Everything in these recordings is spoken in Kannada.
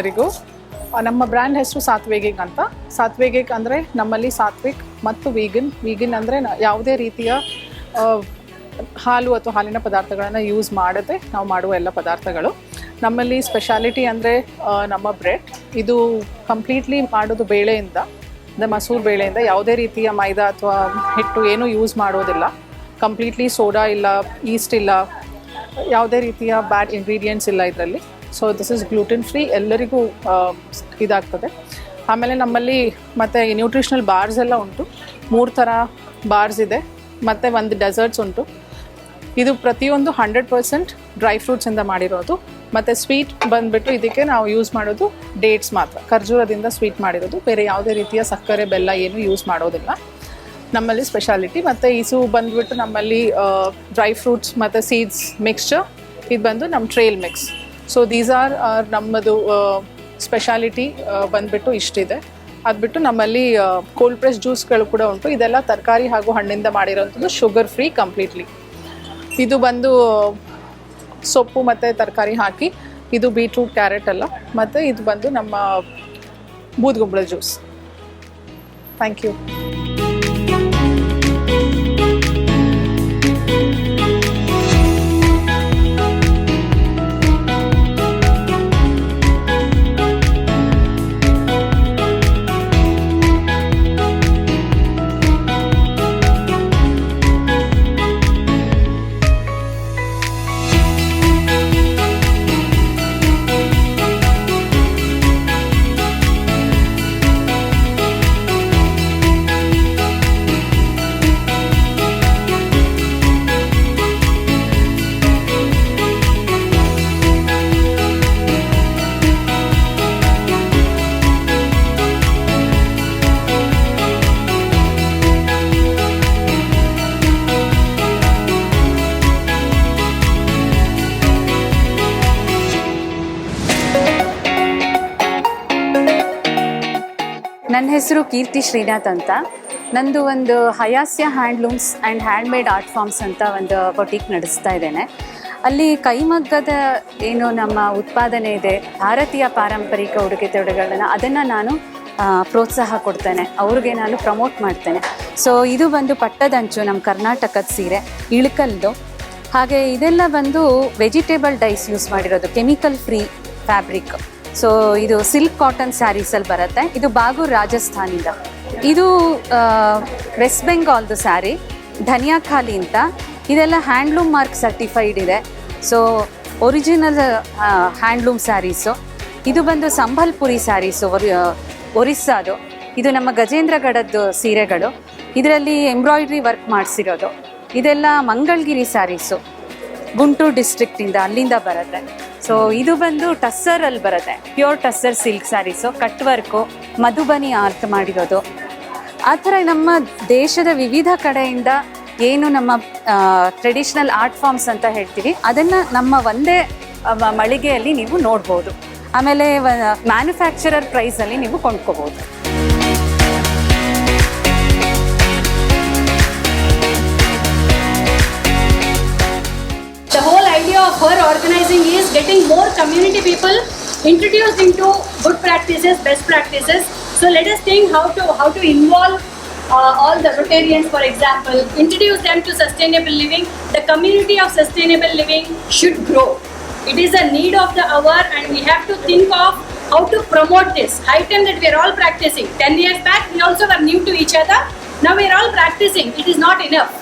ಎಲ್ಲರಿಗೂ ನಮ್ಮ ಬ್ರ್ಯಾಂಡ್ ಹೆಸರು ಸಾತ್ವೇಗಿಕ್ ಅಂತ. ಸಾತ್ವೇಗಿಕ್ ಅಂದರೆ ನಮ್ಮಲ್ಲಿ ಸಾತ್ವಿಕ್ ಮತ್ತು ವೀಗನ್. ವೀಗನ್ ಅಂದರೆ ಯಾವುದೇ ರೀತಿಯ ಹಾಲು ಅಥವಾ ಹಾಲಿನ ಪದಾರ್ಥಗಳನ್ನು ಯೂಸ್ ಮಾಡದೆ ನಾವು ಮಾಡುವ ಎಲ್ಲ ಪದಾರ್ಥಗಳು. ನಮ್ಮಲ್ಲಿ ಸ್ಪೆಷಾಲಿಟಿ ಅಂದರೆ ನಮ್ಮ ಬ್ರೆಡ್. ಇದು ಕಂಪ್ಲೀಟ್ಲಿ ಮಾಡೋದು ಬೇಳೆಯಿಂದ, ಅಂದರೆ ಮಸೂರು ಬೇಳೆಯಿಂದ ಯಾವುದೇ ರೀತಿಯ ಮೈದಾ ಅಥವಾ ಹಿಟ್ಟು ಏನೂ ಯೂಸ್ ಮಾಡೋದಿಲ್ಲ ಕಂಪ್ಲೀಟ್ಲಿ ಸೋಡಾ ಇಲ್ಲ ಈಸ್ಟ್ ಇಲ್ಲ, ಯಾವುದೇ ರೀತಿಯ ಬ್ಯಾಡ್ ಇಂಗ್ರೀಡಿಯೆಂಟ್ಸ್ ಇಲ್ಲ ಇದರಲ್ಲಿ. So this is gluten free ಎಲ್ಲರಿಗೂ ಇದಾಗ್ತದೆ. ಆಮೇಲೆ ನಮ್ಮಲ್ಲಿ ಮತ್ತು ನ್ಯೂಟ್ರಿಷನಲ್ ಬಾರ್ಸ್ ಎಲ್ಲ ಉಂಟು. ಮೂರು ಥರ ಬಾರ್ಸ್ ಇದೆ. ಮತ್ತು ಒಂದು ಡೆಸರ್ಟ್ಸ್ ಉಂಟು. ಇದು ಪ್ರತಿಯೊಂದು ಹಂಡ್ರೆಡ್ ಪರ್ಸೆಂಟ್ ಡ್ರೈ ಫ್ರೂಟ್ಸಿಂದ ಮಾಡಿರೋದು. ಮತ್ತು ಸ್ವೀಟ್ ಬಂದುಬಿಟ್ಟು ಇದಕ್ಕೆ ನಾವು ಯೂಸ್ ಮಾಡೋದು ಡೇಟ್ಸ್ ಮಾತ್ರ. ಖರ್ಜೂರದಿಂದ ಸ್ವೀಟ್ ಮಾಡಿರೋದು. ಬೇರೆ ಯಾವುದೇ ರೀತಿಯ ಸಕ್ಕರೆ, ಬೆಲ್ಲ ಏನು ಯೂಸ್ ಮಾಡೋದಿಲ್ಲ. ನಮ್ಮಲ್ಲಿ ಸ್ಪೆಷಾಲಿಟಿ ಮತ್ತು ಇಸು ಬಂದುಬಿಟ್ಟು ನಮ್ಮಲ್ಲಿ ಡ್ರೈ ಫ್ರೂಟ್ಸ್ ಮತ್ತು ಸೀಡ್ಸ್ ಮಿಕ್ಸ್ಚರ್ ಇದು ಬಂದು ನಮ್ಮ trail mix so these are are ನಮ್ಮದು ಸ್ಪೆಷಾಲಿಟಿ ಬಂದ್ಬಿಟ್ಟು ಇಷ್ಟಿದೆ. ಅದು ಬಿಟ್ಟು ನಮ್ಮಲ್ಲಿ ಕೋಲ್ಡ್ ಪ್ರೆಸ್ ಜ್ಯೂಸ್ಗಳು ಕೂಡ ಉಂಟು. ಇದೆಲ್ಲ ತರಕಾರಿ ಹಾಗೂ ಹಣ್ಣಿಂದ ಮಾಡಿರೋವಂಥದ್ದು ಶುಗರ್ ಫ್ರೀ ಕಂಪ್ಲೀಟ್ಲಿ ಇದು ಬಂದು, ಸೊಪ್ಪು ಮತ್ತು ತರಕಾರಿ ಹಾಕಿ, ಇದು ಬೀಟ್ರೂಟ್ ಕ್ಯಾರೆಟ್ ಅಲ್ಲ. ಮತ್ತು ಇದು ಬಂದು ನಮ್ಮ ಬೂದ್ಗುಂಬಳ juice thank you Keerthi Srinath ಅಂತ. ನಂದು ಒಂದು Hayasya handlooms and handmade art forms ಅಂತ ಒಂದು ಬೊಟೀಕ್ ನಡೆಸ್ತಾ ಇದ್ದೇನೆ. ಅಲ್ಲಿ ಕೈಮಗ್ಗದ ಏನು ನಮ್ಮ ಉತ್ಪಾದನೆ ಇದೆ, ಭಾರತೀಯ ಪಾರಂಪರಿಕ ಉಡುಗೆ ತೊಡುಗೆಗಳನ್ನು ಅದನ್ನು ನಾನು ಪ್ರೋತ್ಸಾಹ ಕೊಡ್ತೇನೆ. ಅವ್ರಿಗೆ ನಾನು ಪ್ರಮೋಟ್ ಮಾಡ್ತೇನೆ. ಸೊ ಇದು ಬಂದು ಪಟ್ಟದಂಚು ನಮ್ಮ ಕರ್ನಾಟಕದ ಸೀರೆ, ಇಳ್ಕಲ್ದು. ಹಾಗೆ ಇದೆಲ್ಲ ಬಂದು ವೆಜಿಟೇಬಲ್ ಡೈಸ್ ಯೂಸ್ ಮಾಡಿರೋದು, ಕೆಮಿಕಲ್ ಫ್ರೀ ಫ್ಯಾಬ್ರಿಕ್. ಸೊ ಇದು ಸಿಲ್ಕ್ ಕಾಟನ್ ಸ್ಯಾರೀಸಲ್ಲಿ ಬರುತ್ತೆ. ಇದು ಬಾಗೂರ್ ರಾಜಸ್ಥಾನಿಂದ. ಇದು ವೆಸ್ಟ್ ಬೆಂಗಾಲ್ದು ಸ್ಯಾರಿ ಧನಿಯಾ ಖಾಲಿ ಅಂತ. ಇದೆಲ್ಲ ಹ್ಯಾಂಡ್ಲೂಮ್ ಮಾರ್ಕ್ ಸರ್ಟಿಫೈಡ್ ಇದೆ. ಸೊ ಒರಿಜಿನಲ್ ಹ್ಯಾಂಡ್ಲೂಮ್ ಸ್ಯಾರೀಸು ಇದು ಬಂದು ಸಂಬಲ್ಪುರಿ ಸ್ಯಾರೀಸು ಒರಿಸ್ಸಾದು. ಇದು ನಮ್ಮ ಗಜೇಂದ್ರಗಢದ್ದು ಸೀರೆಗಳು. ಇದರಲ್ಲಿ ಎಂಬ್ರಾಯ್ಡ್ರಿ ವರ್ಕ್ ಮಾಡಿಸಿರೋದು. ಇದೆಲ್ಲ ಮಂಗಳಗಿರಿ ಸ್ಯಾರೀಸು ಗುಂಟೂರು ಡಿಸ್ಟ್ರಿಕ್ಟಿಂದ ಅಲ್ಲಿಂದ ಬರುತ್ತೆ. ಸೊ ಇದು ಬಂದು ಟಸ್ಸರ್ ಅಲ್ಲಿ ಬರುತ್ತೆ. Pure tussar silk sarees cut work Madhubani art ಮಾಡಿರೋದು. ಆ ಥರ ನಮ್ಮ ದೇಶದ ವಿವಿಧ ಕಡೆಯಿಂದ ಏನು ನಮ್ಮ ಟ್ರೆಡಿಷ್ನಲ್ ಆರ್ಟ್ ಫಾರ್ಮ್ಸ್ ಅಂತ ಹೇಳ್ತೀವಿ, ಅದನ್ನು ನಮ್ಮ ಒಂದೇ ಮಳಿಗೆಯಲ್ಲಿ ನೀವು ನೋಡ್ಬೋದು. ಆಮೇಲೆ ಮ್ಯಾನುಫ್ಯಾಕ್ಚರರ್ ಪ್ರೈಸಲ್ಲಿ ನೀವು ಕೊಂಡ್ಕೋಬೋದು. Her organizing is getting more community people introduced into good practices, best practices. So let us think how to how to involve uh, all the Rotarians, for example, introduce them to sustainable living. The community of sustainable living should grow. It is a need of the hour, and we have to think of how to promote this. High that we are all practicing. Ten years back, we also were new to each other. Now we are all practicing. It is not enough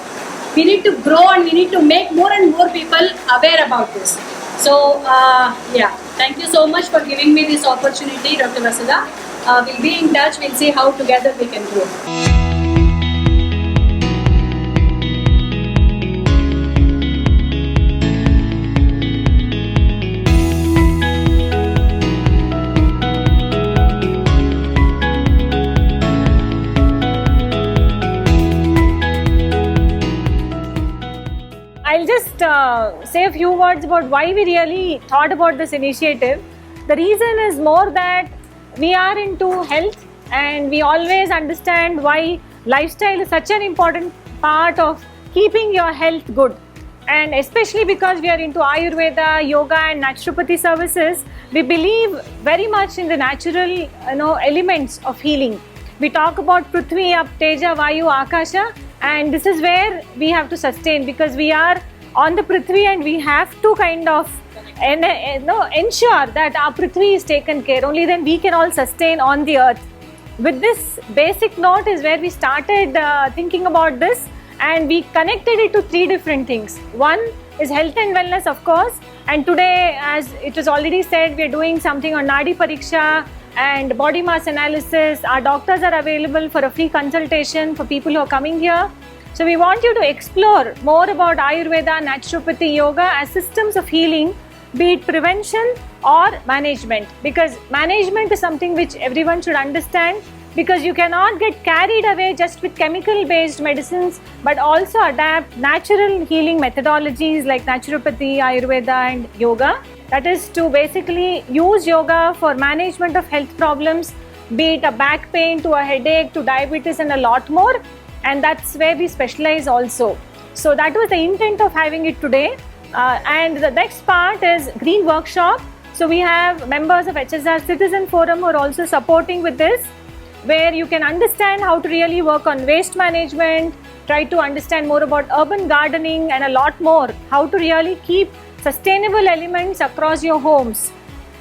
we need to grow and we need to make more and more people aware about this. So, uh, yeah, thank you so much for giving me this opportunity, Dr. Vasudha. Uh, we'll be in touch, we'll see how together we can grow. Uh, say a few words about why we really thought about this initiative. The reason is more that we are into health and we always understand why lifestyle is such an important part of keeping your health good. And especially because we are into Ayurveda, yoga, and naturopathy services, we believe very much in the natural you know, elements of healing. We talk about Prithvi, Up, Teja, Vayu, Akasha, and this is where we have to sustain because we are on the Prithvi and we have to kind of and, uh, no, ensure that our Prithvi is taken care. Only then we can all sustain on the earth. With this basic note is where we started uh, thinking about this and we connected it to three different things. One is health and wellness, of course. And today, as it was already said, we are doing something on Nadi Pariksha and body mass analysis. Our doctors are available for a free consultation for people who are coming here. So, we want you to explore more about Ayurveda, naturopathy, yoga as systems of healing, be it prevention or management. Because management is something which everyone should understand because you cannot get carried away just with chemical based medicines but also adapt natural healing methodologies like naturopathy ayurveda and yoga that is to basically use yoga for management of health problems be it a back pain to a headache to diabetes and a lot more and that's where we specialize also so that was the intent of having it today uh, and the next part is green workshop so we have members of hsr citizen forum who are also supporting with this where you can understand how to really work on waste management, try to understand more about urban gardening, and a lot more. How to really keep sustainable elements across your homes.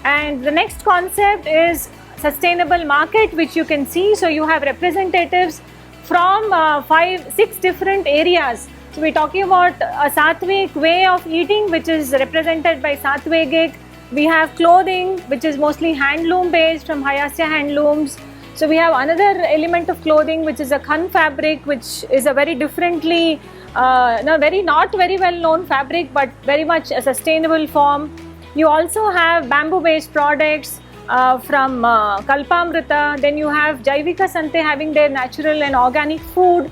And the next concept is sustainable market, which you can see. So you have representatives from uh, five, six different areas. So we're talking about a Sattvic way of eating, which is represented by Sattvic. We have clothing, which is mostly handloom based from Hayasya Handlooms. So we have another element of clothing, which is a khan fabric, which is a very differently, uh, no, very not very well known fabric, but very much a sustainable form. You also have bamboo based products uh, from uh, Kalpamrita. Then you have Jaivika Sante having their natural and organic food.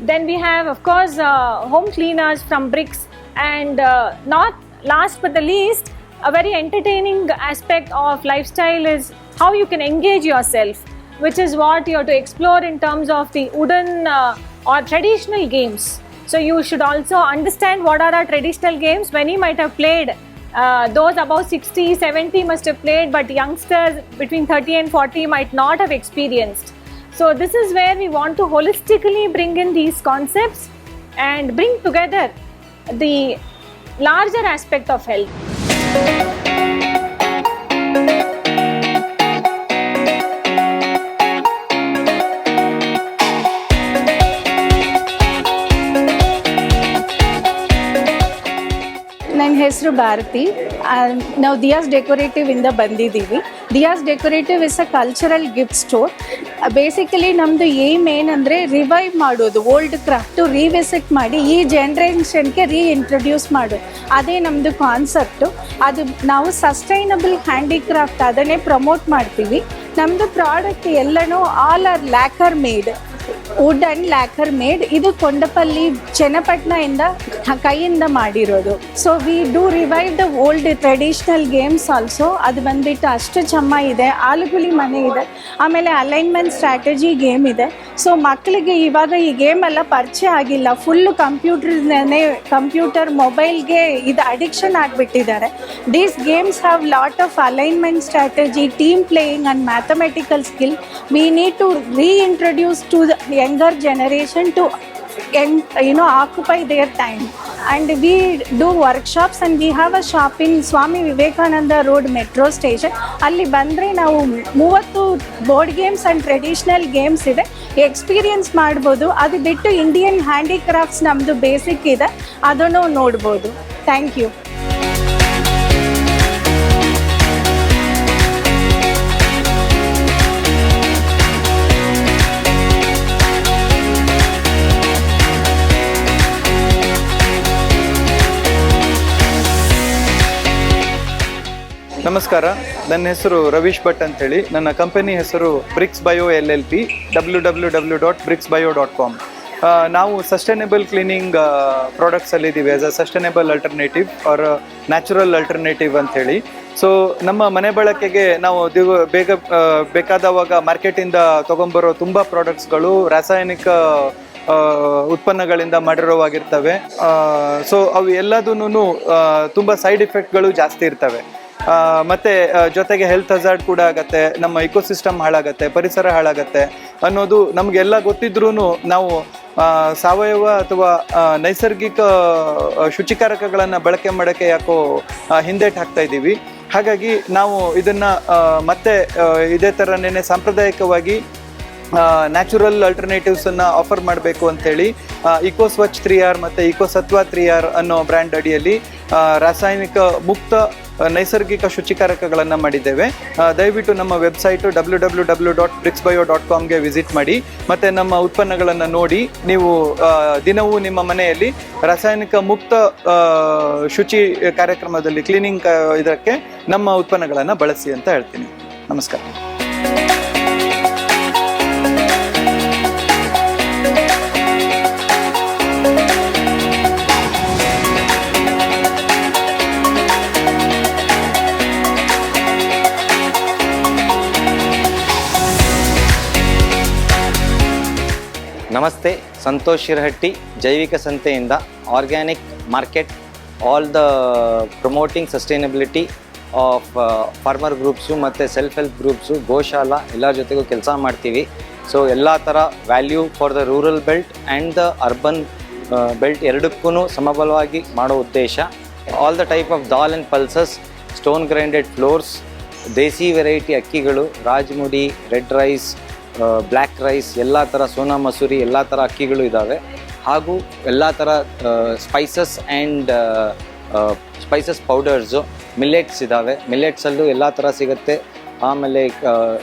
Then we have, of course, uh, home cleaners from bricks. And uh, not last but the least, a very entertaining aspect of lifestyle is how you can engage yourself, which is what you have to explore in terms of the wooden uh, or traditional games. So you should also understand what are our traditional games. Many might have played. Uh, those above 60, 70 must have played, but youngsters between 30 and 40 might not have experienced. So this is where we want to holistically bring in these concepts and bring together the larger aspect of health. ಹೆಸರು ಭಾರತಿ. ನಾವು ದಿಯಾಸ್ ಡೆಕೋರೇಟಿವ್ ಇಂದ ಬಂದಿದ್ದೀವಿ. Diyas decorative is a cultural gift store basically ನಮ್ಮದು ಏಮ್ ಏನಂದರೆ ರಿವೈವ್ ಮಾಡೋದು ಓಲ್ಡ್ ಕ್ರಾಫ್ಟು ರೀವಿಸಿಟ್ ಮಾಡಿ ಈ ಜನ್ರೇಷನ್ಗೆ ರೀ ಇಂಟ್ರೊಡ್ಯೂಸ್ ಮಾಡೋದು ಅದೇ ನಮ್ಮದು ಕಾನ್ಸೆಪ್ಟು ಅದು ನಾವು ಸಸ್ಟೈನಬಲ್ ಹ್ಯಾಂಡಿಕ್ರಾಫ್ಟ್ ಅದನ್ನೇ ಪ್ರಮೋಟ್ ಮಾಡ್ತೀವಿ. ನಮ್ಮದು ಪ್ರಾಡಕ್ಟ್ ಎಲ್ಲನೂ all are lacquer made wood and lacquer made ಇದು ಕೊಂಡಪಲ್ಲಿ ಚನ್ನಪಟ್ಟಣ ಇಂದ ಹ- ಕೈಯಿಂದ ಮಾಡಿರೋದು. So we do revive the old traditional games also ಅದು ಬಂದ್ಬಿಟ್ಟು ಅಷ್ಟು ಚಮ್ಮ ಇದೆ. ಆಲುಗುಲಿ ಮನೆ ಇದೆ. ಆಮೇಲೆ ಅಲೈನ್ಮೆಂಟ್ ಸ್ಟ್ರಾಟಜಿ ಗೇಮ್ ಇದೆ. ಸೊ ಮಕ್ಕಳಿಗೆ ಇವಾಗ ಈ ಗೇಮ್ ಎಲ್ಲ ಪರಿಚಯ ಆಗಿಲ್ಲ. ಫುಲ್ಲು ಕಂಪ್ಯೂಟರ್ನೇ ಕಂಪ್ಯೂಟರ್ ಮೊಬೈಲ್ಗೆ ಇದು addiction ಆಗಿಬಿಟ್ಟಿದ್ದಾರೆ. These games have lot of alignment strategy team playing and mathematical skill we need to reintroduce to the younger generation to en- you know, occupy their time. And we do workshops and we have a shop in Swami Vivekananda road metro station ಅಲ್ಲಿ ಬಂದರೆ ನಾವು ಮೂವತ್ತು board games and traditional games ಇದೆ ಎಕ್ಸ್ಪೀರಿಯನ್ಸ್ ಮಾಡ್ಬೋದು. ಅದು ಬಿಟ್ಟು ಇಂಡಿಯನ್ ಹ್ಯಾಂಡಿಕ್ರಾಫ್ಟ್ಸ್ ನಮ್ಮದು ಬೇಸಿಕ್ ಇದೆ. ಅದನ್ನು ನೋಡ್ಬೋದು. ಥ್ಯಾಂಕ್ ಯು ನಮಸ್ಕಾರ. ನನ್ನ ಹೆಸರು ರವೀಶ್ ಭಟ್ ಅಂತೇಳಿ. ನನ್ನ ಕಂಪನಿ ಹೆಸರು Brics bio L L P, W W W dot Brics bio dot com. ನಾವು sustainable cleaning ಪ್ರಾಡಕ್ಟ್ಸಲ್ಲಿದ್ದೀವಿ as a sustainable alternative or natural alternative ಅಂಥೇಳಿ ಸೊ ನಮ್ಮ ಮನೆ ಬಳಕೆಗೆ ನಾವು ದಿವ ಬೇಗ ಬೇಕಾದವಾಗ ಮಾರ್ಕೆಟಿಂದ ತೊಗೊಂಬರೋ ತುಂಬ ಪ್ರಾಡಕ್ಟ್ಸ್ಗಳು ರಾಸಾಯನಿಕ ಉತ್ಪನ್ನಗಳಿಂದ ಮಾಡಿರೋವಾಗಿರ್ತವೆ. ಸೊ ಅವು ಎಲ್ಲದೂ ತುಂಬ ಸೈಡ್ ಇಫೆಕ್ಟ್ಗಳು ಜಾಸ್ತಿ ಇರ್ತವೆ. ಮತ್ತೆ ಜೊತೆಗೆ ಹೆಲ್ತ್ ಹಜಾರ್ಡ್ ಕೂಡ ಆಗತ್ತೆ, ನಮ್ಮ ಇಕೋಸಿಸ್ಟಮ್ ಹಾಳಾಗತ್ತೆ, ಪರಿಸರ ಹಾಳಾಗತ್ತೆ ಅನ್ನೋದು ನಮಗೆಲ್ಲ ಗೊತ್ತಿದ್ರೂ ನಾವು ಸಾವಯವ ಅಥವಾ ನೈಸರ್ಗಿಕ ಶುಚಿಕಾರಕಗಳನ್ನು ಬಳಕೆ ಮಾಡೋಕ್ಕೆ ಯಾಕೋ ಹಿಂದೇಟ್ ಹಾಕ್ತಾ ಇದ್ದೀವಿ. ಹಾಗಾಗಿ ನಾವು ಇದನ್ನು ಮತ್ತೆ ಇದೇ ಥರನೇ ಸಾಂಪ್ರದಾಯಿಕವಾಗಿ ನ್ಯಾಚುರಲ್ ಅಲ್ಟರ್ನೇಟಿವ್ಸನ್ನು ಆಫರ್ ಮಾಡಬೇಕು ಅಂಥೇಳಿ ಇಕೋ ಸ್ವಚ್ ತ್ರೀ ಆರ್ ಮತ್ತು ಇಕೋ ಸತ್ವ ತ್ರೀ ಆರ್ ಅನ್ನೋ ಬ್ರ್ಯಾಂಡ್ ಅಡಿಯಲ್ಲಿ ರಾಸಾಯನಿಕ ಮುಕ್ತ ನೈಸರ್ಗಿಕ ಶುಚಿಕಾರಕಗಳನ್ನು ಮಾಡಿದ್ದೇವೆ. ದಯವಿಟ್ಟು ನಮ್ಮ website W W W dot Brics bio dot ಕಾಮ್ಗೆ visit ಮಾಡಿ, ಮತ್ತು ನಮ್ಮ ಉತ್ಪನ್ನಗಳನ್ನು ನೋಡಿ, ನೀವು ದಿನವೂ ನಿಮ್ಮ ಮನೆಯಲ್ಲಿ ರಾಸಾಯನಿಕ ಮುಕ್ತ ಶುಚಿ ಕಾರ್ಯಕ್ರಮದಲ್ಲಿ ಕ್ಲೀನಿಂಗ್ ಇದಕ್ಕೆ ನಮ್ಮ ಉತ್ಪನ್ನಗಳನ್ನು ಬಳಸಿ ಅಂತ ಹೇಳ್ತೀನಿ. ನಮಸ್ಕಾರ. ನಮಸ್ತೆ, ಸಂತೋಷ್ ಶಿರಹಟ್ಟಿ, ಜೈವಿಕ ಸಂತೆಯಿಂದ organic market all the promoting sustainability of farmer groups ಮತ್ತು ಸೆಲ್ಫ್ ಹೆಲ್ಪ್ ಗ್ರೂಪ್ಸು ಗೋಶಾಲಾ ಎಲ್ಲರ ಜೊತೆಗೂ ಕೆಲಸ ಮಾಡ್ತೀವಿ. ಸೊ ಎಲ್ಲ ಥರ value for the rural belt and the urban belt ಎರಡಕ್ಕೂ ಸಮಬಲವಾಗಿ ಮಾಡೋ ಉದ್ದೇಶ. All the type of dal and pulses stone grinded flours desi variety ಅಕ್ಕಿಗಳು, Rajamudi red rice black rice ಎಲ್ಲ ಥರ ಸೋನಾ ಮಸೂರಿ, ಎಲ್ಲ ಥರ ಅಕ್ಕಿಗಳು ಇದ್ದಾವೆ ಹಾಗೂ ಎಲ್ಲ ಥರ spices and spices powders millets ಇದ್ದಾವೆ ಮಿಲ್ಲೆಟ್ಸಲ್ಲೂ ಎಲ್ಲ ಥರ ಸಿಗುತ್ತೆ. ಆಮೇಲೆ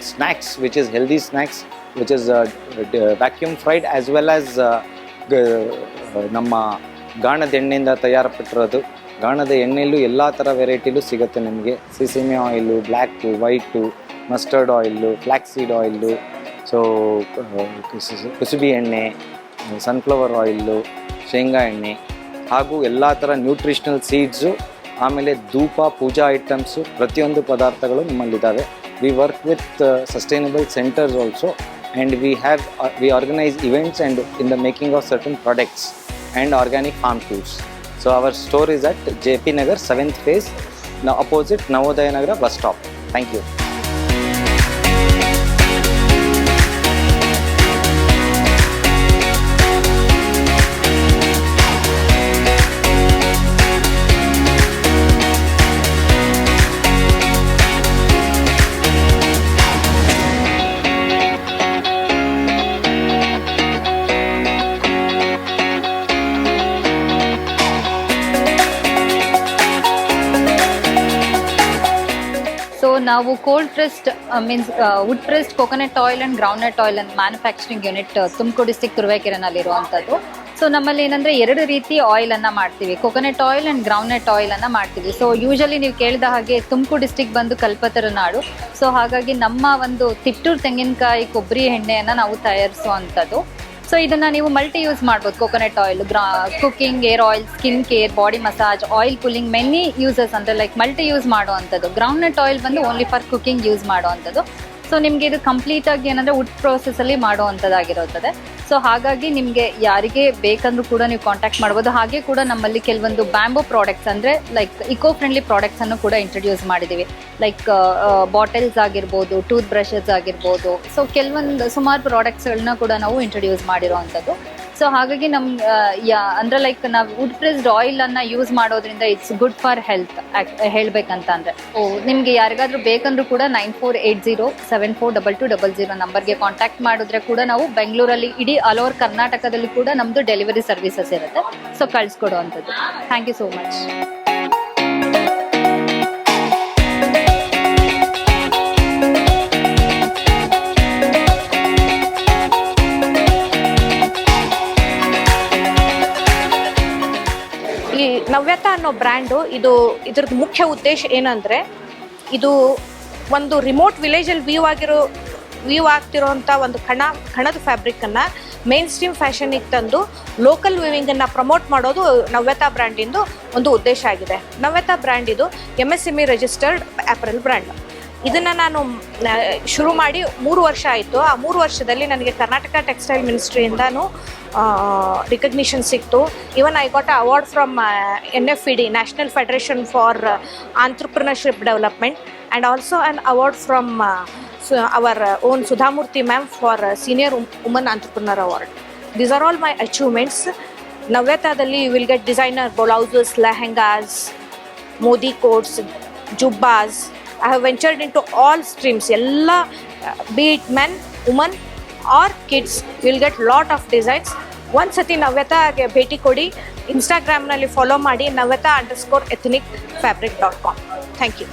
snacks which is healthy snacks which is vacuum fried as well as ನಮ್ಮ ಗಾಣದ ಎಣ್ಣೆಯಿಂದ ತಯಾರಪಟ್ಟಿರೋದು. ಗಾಣದ ಎಣ್ಣೆಯಲ್ಲೂ ಎಲ್ಲ ಥರ ವೆರೈಟಿಲೂ ಸಿಗುತ್ತೆ ನಿಮಗೆ. Sesame oil black white mustard oil flaxseed oil so ಕುಸುಬಿ ಎಣ್ಣೆ ಸನ್ಫ್ಲವರ್ ಆಯಿಲ್ಲು ಶೇಂಗಾ ಎಣ್ಣೆ, ಹಾಗೂ ಎಲ್ಲ ಥರ ನ್ಯೂಟ್ರಿಷನಲ್ ಸೀಡ್ಸು ಆಮೇಲೆ ಧೂಪ, ಪೂಜಾ ಐಟಮ್ಸು ಪ್ರತಿಯೊಂದು ಪದಾರ್ಥಗಳು ನಮ್ಮಲ್ಲಿದ್ದಾವೆ. We work with sustainable centers also and we have we organise events and in the making of certain products and organic farm tools so our store is at J P Nagar seventh phase opposite Navodaya Nagara bus stop thank you ನಾವು cold pressed means wood pressed coconut oil and groundnut oil and manufacturing unit Tumakuru district ತುರುವೇಕೆರೆನಲ್ಲಿರುವಂಥದ್ದು so ನಮ್ಮಲ್ಲಿ ಏನಂದ್ರೆ ಎರಡು ರೀತಿ ಆಯಿಲ್ ಅನ್ನ ಮಾಡ್ತೀವಿ. Coconut oil and groundnut oil ಅನ್ನ ಮಾಡ್ತೀವಿ. ಸೊ ಯೂಶಲಿ ನೀವು ಕೇಳಿದ ಹಾಗೆ ತುಮಕೂರು ಡಿಸ್ಟಿಕ್ ಬಂದು ಕಲ್ಪತರ ನಾಡು. ಸೊ ಹಾಗಾಗಿ ನಮ್ಮ ಒಂದು ತಿಟ್ಟೂರು ತೆಂಗಿನಕಾಯಿ, ಕೊಬ್ಬರಿ, ಎಣ್ಣೆಯನ್ನು ನಾವು ತಯಾರಿಸುವಂಥದ್ದು ಸೊ ಇದನ್ನ ನೀವು ಮಲ್ಟಿ ಯೂಸ್ ಮಾಡ್ಬೋದು. Coconut oil ಗ್ರಾ cooking hair oil skin care body massage oil cooling many uses ಅಂದ್ರೆ ಲೈಕ್ ಮಲ್ಟಿ ಯೂಸ್ ಮಾಡುವಂಥದ್ದು. ಗ್ರೌಂಡ್ನಟ್ ಆಯಿಲ್ ಬಂದು ಓನ್ಲಿ ಫಾರ್ ಕುಕಿಂಗ್ ಯೂಸ್ ಮಾಡುವಂಥದ್ದು. ಸೊ ನಿಮಗೆ ಇದು ಕಂಪ್ಲೀಟ್ ಆಗಿ ಏನಂದ್ರೆ ವುಡ್ ಪ್ರೋಸೆಸ್ ಅಲ್ಲಿ ಮಾಡುವಂಥದ್ದಾಗಿರುತ್ತದೆ ಸೊ ಹಾಗಾಗಿ ನಿಮಗೆ ಯಾರಿಗೆ ಬೇಕಂದ್ರೂ ಕೂಡ ನೀವು ಕಾಂಟ್ಯಾಕ್ಟ್ ಮಾಡ್ಬೋದು. ಹಾಗೆ ಕೂಡ ನಮ್ಮಲ್ಲಿ ಕೆಲವೊಂದು ಬ್ಯಾಂಬೂ ಪ್ರಾಡಕ್ಟ್ಸ್ ಅಂದ್ರೆ ಲೈಕ್ ಇಕೋ ಫ್ರೆಂಡ್ಲಿ ಪ್ರಾಡಕ್ಟ್ಸ್ ಅನ್ನು ಕೂಡ ಇಂಟ್ರೊಡ್ಯೂಸ್ ಮಾಡಿದೀವಿ ಲೈಕ್ ಬಾಟಲ್ಸ್ ಆಗಿರ್ಬೋದು ಟೂತ್ ಬ್ರಷಸ್ ಆಗಿರ್ಬೋದು. ಸೊ ಕೆಲವೊಂದು, ಸುಮಾರು ಪ್ರಾಡಕ್ಟ್ಸ್ಗಳನ್ನ ಕೂಡ ನಾವು ಇಂಟ್ರೊಡ್ಯೂಸ್ ಮಾಡಿರೋವಂಥದ್ದು. ಸೊ ಹಾಗಾಗಿ ನಮ್ ಯಾ, ಅಂದ್ರೆ ಲೈಕ್ ನಾವು ವುಡ್ ಪ್ರೆಸ್ಡ್ ಆಯಿಲ್ ಅನ್ನ ಯೂಸ್ ಮಾಡೋದ್ರಿಂದ ಇಟ್ಸ್ ಗುಡ್ ಫಾರ್ ಹೆಲ್ತ್ ಹೇಳ್ಬೇಕಂತ ಅಂದ್ರೆ ಓ ನಿಮ್ಗೆ ಯಾರಿಗಾದ್ರೂ ಬೇಕಂದ್ರೂ ಕೂಡ nine four eight zero seven four double two double zero ನಂಬರ್ಗೆ ಕಾಂಟ್ಯಾಕ್ಟ್ ಮಾಡಿದ್ರೆ ಕೂಡ ನಾವು ಬೆಂಗಳೂರಲ್ಲಿ ಇಡೀ ಆಲ್ ಓವರ್ ಕರ್ನಾಟಕದಲ್ಲಿ ಕೂಡ ನಮ್ದು ಡೆಲಿವರಿ ಸರ್ವಿಸಸ್ ಇರುತ್ತೆ. So ಕಳ್ಸಿಕೊಡುವಂಥದ್ದು. Thank you so much Navyata ಅನ್ನೋ ಬ್ರ್ಯಾಂಡು, ಇದು ಇದ್ರದ್ದು ಮುಖ್ಯ ಉದ್ದೇಶ ಏನಂದರೆ, ಇದು ಒಂದು ರಿಮೋಟ್ ವಿಲೇಜಲ್ಲಿ ವ್ಯೂ ಆಗಿರೋ ವ್ಯೂ ಆಗ್ತಿರೋಂಥ ಒಂದು ಕಣ, ಕಣದ ಫ್ಯಾಬ್ರಿಕ್ಕನ್ನು ಮೇನ್ ಸ್ಟ್ರೀಮ್ ಫ್ಯಾಷನಿಗೆ ತಂದು ಲೋಕಲ್ ವಿವಿಂಗನ್ನು ಪ್ರಮೋಟ್ ಮಾಡೋದು ನವ್ಯತಾ ಬ್ರ್ಯಾಂಡಿಂದು ಒಂದು ಉದ್ದೇಶ ಆಗಿದೆ. ನವ್ಯತಾ ಬ್ರ್ಯಾಂಡ್ ಇದು M S M E registered apparel brand ಇದನ್ನು ನಾನು ಶುರು ಮಾಡಿ ಮೂರು ವರ್ಷ ಆಯಿತು. ಆ ಮೂರು ವರ್ಷದಲ್ಲಿ ನನಗೆ ಕರ್ನಾಟಕ ಟೆಕ್ಸ್ಟೈಲ್ ಮಿನಿಸ್ಟ್ರಿಯಿಂದನೂ ರಿಕಗ್ನಿಷನ್ ಸಿಕ್ತು. Even I got award from N F E D national federation for entrepreneurship development and also an award from our own Sudha Murthy ma'am for senior woman entrepreneur award these are all my achievements ನವ್ಯತಾದಲ್ಲಿ will get designer blouses lehengas Modi coats jubbas I have ventured in to all streams ಎಲ್ಲ be it men woman or kids will get lot of designs ಒಂದು ಸತಿ ನವ್ಯತಾಗೆ ಭೇಟಿ ಕೊಡಿ. ಇನ್ಸ್ಟಾಗ್ರಾಮ್ನಲ್ಲಿ ಫಾಲೋ ಮಾಡಿ Navyata underscore ethnic fabric dot com thank you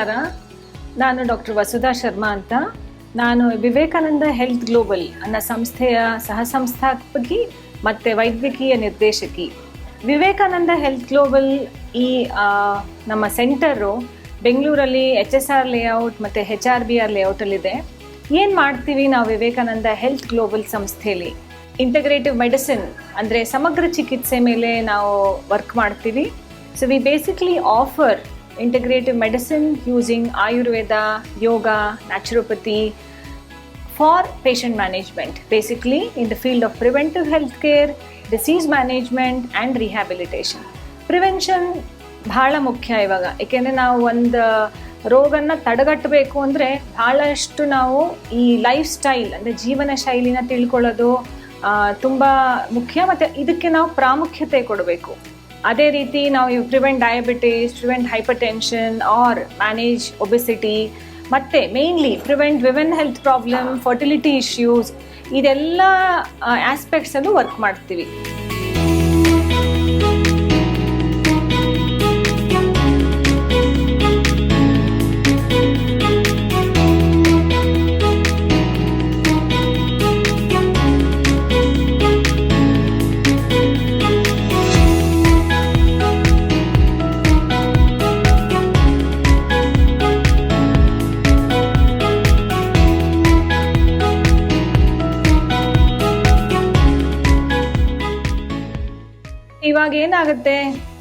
ನಮಸ್ಕಾರ. ನಾನು ಡಾಕ್ಟರ್ ವಸುಧಾ ಶರ್ಮಾ ಅಂತ. ನಾನು ವಿವೇಕಾನಂದ ಹೆಲ್ತ್ ಗ್ಲೋಬಲ್ ಅನ್ನೋ ಸಂಸ್ಥೆಯ ಸಹ ಸಂಸ್ಥಾಪಕಿ ಮತ್ತು ವೈದ್ಯಕೀಯ ನಿರ್ದೇಶಕಿ. ವಿವೇಕಾನಂದ ಹೆಲ್ತ್ ಗ್ಲೋಬಲ್ ಈ ನಮ್ಮ ಸೆಂಟರು ಬೆಂಗಳೂರಲ್ಲಿ ಎಚ್ ಎಸ್ ಆರ್ ಲೇಔಟ್ ಮತ್ತು ಹೆಚ್ ಆರ್ ಬಿ ಆರ್ ಲೇಔಟಲ್ಲಿದೆ. ಏನು ಮಾಡ್ತೀವಿ ನಾವು ವಿವೇಕಾನಂದ ಹೆಲ್ತ್ ಗ್ಲೋಬಲ್ ಸಂಸ್ಥೆಯಲ್ಲಿ ಇಂಟಗ್ರೇಟಿವ್ ಮೆಡಿಸಿನ್ ಅಂದರೆ ಸಮಗ್ರ ಚಿಕಿತ್ಸೆ ಮೇಲೆ ನಾವು ವರ್ಕ್ ಮಾಡ್ತೀವಿ. So we basically offer integrative medicine using Ayurveda, yoga, naturopathy for patient management, basically in the field of preventive healthcare, disease management and rehabilitation. Prevention ಭಾಳ ಮುಖ್ಯ ಇವಾಗ ಏಕೆಂದರೆ ನಾವು ಒಂದು ರೋಗನ ತಡೆಗಟ್ಟಬೇಕು ಅಂದರೆ ಭಾಳಷ್ಟು ನಾವು ಈ ಲೈಫ್ ಸ್ಟೈಲ್ ಅಂದರೆ ಜೀವನ ಶೈಲಿನ ತಿಳ್ಕೊಳ್ಳೋದು ತುಂಬ ಮುಖ್ಯ ಮತ್ತು ಇದಕ್ಕೆ ನಾವು ಪ್ರಾಮುಖ್ಯತೆ ಕೊಡಬೇಕು ಅದೇ ರೀತಿ ನಾವು prevent diabetes prevent hypertension or manage obesity ಮತ್ತು mainly prevent women health problem fertility issues ಇದೆಲ್ಲ ಆಸ್ಪೆಕ್ಟ್ಸಲ್ಲೂ ವರ್ಕ್ ಮಾಡ್ತೀವಿ.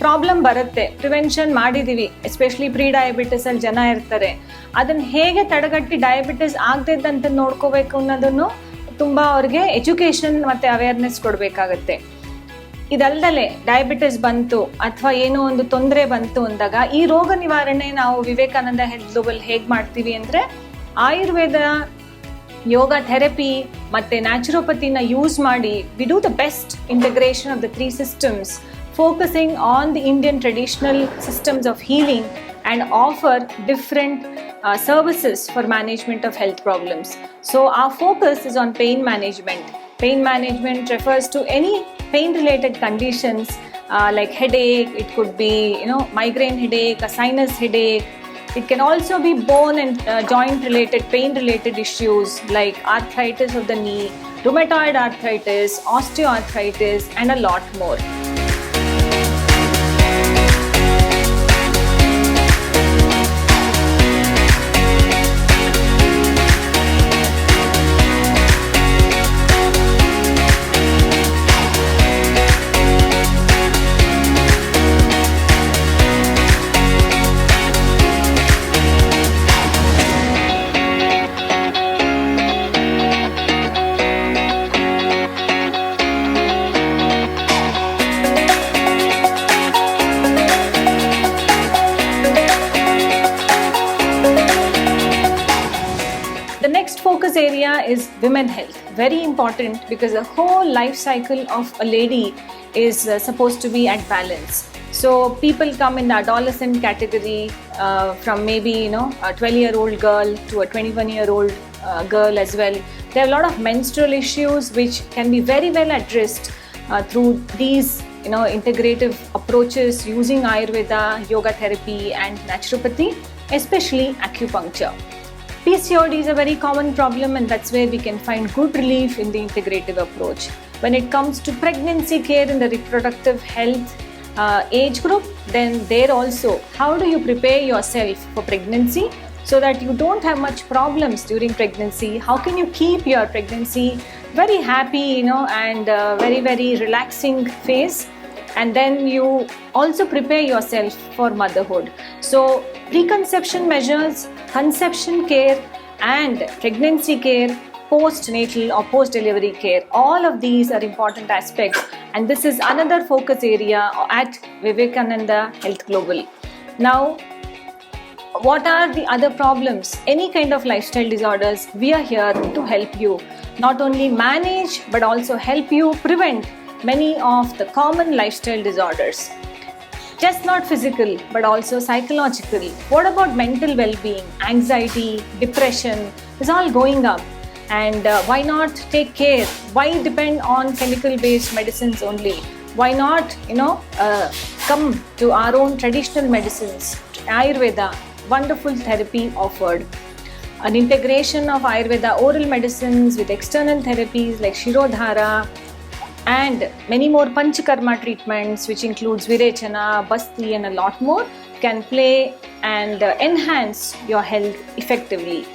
ಪ್ರಾಬ್ಲಮ್ ಬರುತ್ತೆ. ಪ್ರಿವೆನ್ಷನ್ ಮಾಡಿದೀವಿ. ಎಸ್ಪೆಷಲಿ ಪ್ರೀ ಡಯಾಬಿಟಿಸ್ ಅಲ್ಲಿ ಜನ ಇರ್ತಾರೆ. ಅದನ್ನ ಹೇಗೆ ತಡೆಗಟ್ಟಿ ಡಯಾಬಿಟಿಸ್ ಆಗದಿದ್ದಂತ ನೋಡ್ಕೋಬೇಕು ಅನ್ನೋದನ್ನು ತುಂಬಾ ಅವ್ರಿಗೆ ಎಜುಕೇಶನ್ ಮತ್ತೆ ಅವೇರ್ನೆಸ್ ಕೊಡಬೇಕಾಗತ್ತೆ. ಇದಲ್ದಲೆ ಡಯಾಬಿಟಿಸ್ ಬಂತು ಅಥವಾ ಏನೋ ಒಂದು ತೊಂದರೆ ಬಂತು ಅಂದಾಗ ಈ ರೋಗ ನಿವಾರಣೆ ನಾವು ವಿವೇಕಾನಂದ ಹೆಲ್ತ್ ಗ್ಲೋಬಲ್ ಹೇಗೆ ಮಾಡ್ತೀವಿ ಅಂದ್ರೆ ಆಯುರ್ವೇದ ಯೋಗ ಥೆರಪಿ ಮತ್ತೆ ನ್ಯಾಚುರೋಪತಿನ ಯೂಸ್ ಮಾಡಿ we do the best integration of the three systems focusing on the Indian traditional systems of healing and offer different uh, services for management of health problems. So, our focus is on pain management. Pain management refers to any pain related conditions uh, like headache, it could be, you know, migraine headache, a sinus headache. It can also be bone and uh, joint related, pain related issues like arthritis of the knee, rheumatoid arthritis, osteoarthritis, and a lot more. Very important because the whole life cycle of a lady is uh, supposed to be at balance. So people come in the adolescent category uh, from maybe you know a 12 year old girl to a 21 year old uh, girl as well. There are a lot of menstrual issues which can be very well addressed uh, through these you know integrative approaches using Ayurveda, yoga therapy, and naturopathy, especially acupuncture. PCOD is a very common problem, and that's where we can find good relief in the integrative approach. When it comes to pregnancy care in the reproductive health uh, age group, then there also, how do you prepare yourself for pregnancy so that you don't have much problems during pregnancy? How can you keep your pregnancy very happy, you know, and uh, very, very relaxing phase? and then you also prepare yourself for motherhood. So, preconception measures, conception care, and pregnancy care, postnatal or post delivery care, all of these are important aspects, and this is another focus area at Vivekananda Health Global. Now, what are the other problems? Any kind of lifestyle disorders we are here to help you. Not only manage but also help you prevent many of the common lifestyle disorders just not physical but also psychological. What about mental well-being? Anxiety depression is all going up. And uh, why not take care? Why depend on chemical based medicines only? Why not you know uh, come to our own traditional medicines? Ayurveda wonderful therapy offered. An integration of ayurveda oral medicines with external therapies like shirodhara and many more panchakarma treatments which includes virechana basti and a lot more can play and uh, enhance your health effectively.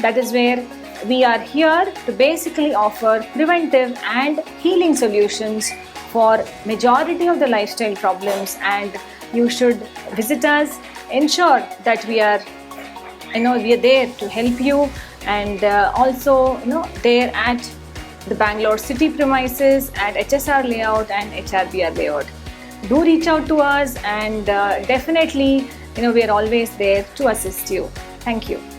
That is where we are here to basically offer preventive and healing solutions for majority of the lifestyle problems. And you should visit us ensure that we are you know we are there to help you. And uh, also you know there at the Bangalore city premises at HSR layout and HRBR layout. Do reach out to us and uh, definitely you know we are always there to assist you. Thank you.